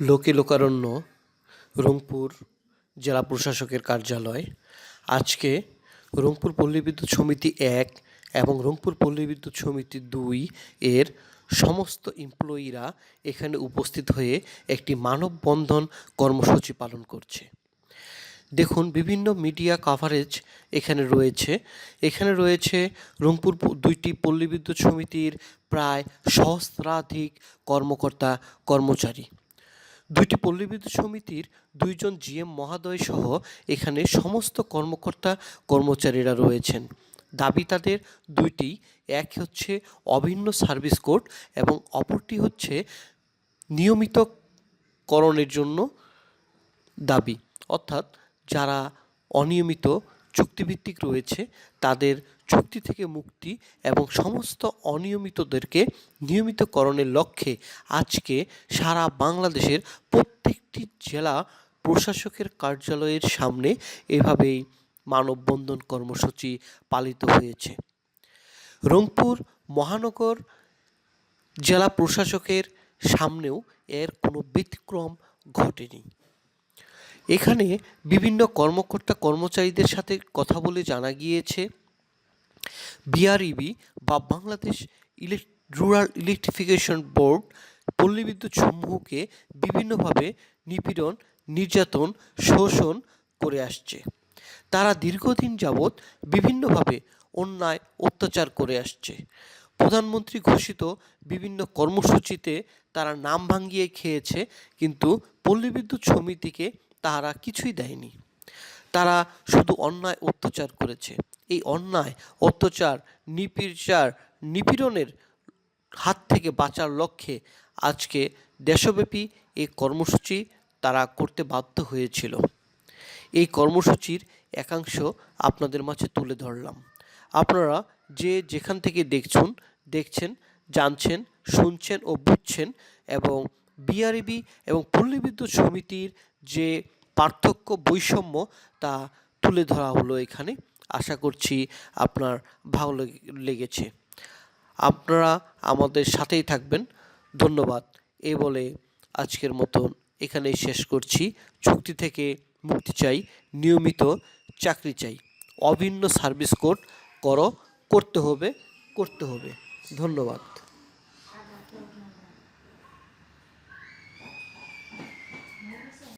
লোকে লোকারণ্য, রংপুর জেলা প্রশাসকের কার্যালয়। আজকে রংপুর পল্লী বিদ্যুৎ সমিতি এক এবং রংপুর পল্লী বিদ্যুৎ সমিতি দুই এর সমস্ত এমপ্লয়িরা এখানে উপস্থিত হয়ে একটি মানববন্ধন কর্মসূচি পালন করছে। দেখুন, বিভিন্ন মিডিয়া কাভারেজ এখানে রয়েছে। এখানে রয়েছে রংপুর দুইটি পল্লী বিদ্যুৎ সমিতির প্রায় সহস্রাধিক কর্মকর্তা, কর্মচারী। দুইটি পল্লী বিদ্যুৎ সমিতির দুইজন জিএম মহাদয় সহ এখানে সমস্ত কর্মকর্তা কর্মচারীরা রয়েছেন। দাবি তাদের দুইটি, এক হচ্ছে অভিন্ন সার্ভিস কোড এবং অপরটি হচ্ছে নিয়মিতকরণের জন্য দাবি। অর্থাৎ যারা অনিয়মিত চুক্তিভিত্তিক রয়েছে, তাদের চুক্তি থেকে মুক্তি এবং সমস্ত অনিয়মিতদেরকে নিয়মিতকরণের লক্ষ্যে আজকে সারা বাংলাদেশের প্রত্যেকটি জেলা প্রশাসকের কার্যালয়ের সামনে এভাবেই মানববন্ধন কর্মসূচি পালিত হয়েছে। রংপুর মহানগর জেলা প্রশাসকের সামনেও এর কোনো ব্যতিক্রম ঘটেনি। এখানে বিভিন্ন কর্মকর্তা কর্মচারীদের সাথে কথা বলে জানা গিয়েছে, বিআরইবি বা Bangladesh elec, rural electrification board পল্লী বিদ্যুৎ সমূহকে বিভিন্নভাবে নিপীড়ন, নির্যাতন, শোষণ করে আসছে। তারা দীর্ঘদিন যাবৎ বিভিন্নভাবে অন্যায়, অত্যাচার করে আসছে। প্রধানমন্ত্রী ঘোষিত বিভিন্ন কর্মসূচিতে তারা নাম ভাঙিয়ে খেয়েছে, কিন্তু পল্লী বিদ্যুৎ সমিতিকে তারা কিছুই দেয়নি। তারা শুধু অন্যায় অত্যাচার করেছে। এই অন্যায়, অত্যাচার নিপীড়চার নিপীড়নের হাত থেকে বাঁচার লক্ষ্যে আজকে দেশব্যাপী এই কর্মসূচি তারা করতে বাধ্য হয়েছিল। এই কর্মসূচির একাংশ আপনাদের মাঝে তুলে ধরলাম। আপনারা যে যেখান থেকে দেখছুন, দেখছেন, জানছেন, শুনছেন ও বুঝছেন এবং বিআরবি এবং পল্লী বিদ্যুৎ সমিতির যে পার্থক্য বৈষম্য তা তুলে ধরা হলো এখানে। আশা করছি আপনার ভালো লেগে- লেগেছে। আপনারা আমাদের সাথেই থাকবেন। ধন্যবাদ। এ বলে আজকের মতন এখানেই শেষ করছি। চুক্তি থেকে মুক্তি চাই, নিয়মিত চাকরি চাই। অভিন্ন সার্ভিস কোড করো, করতে হবে করতে হবে। ধন্যবাদ।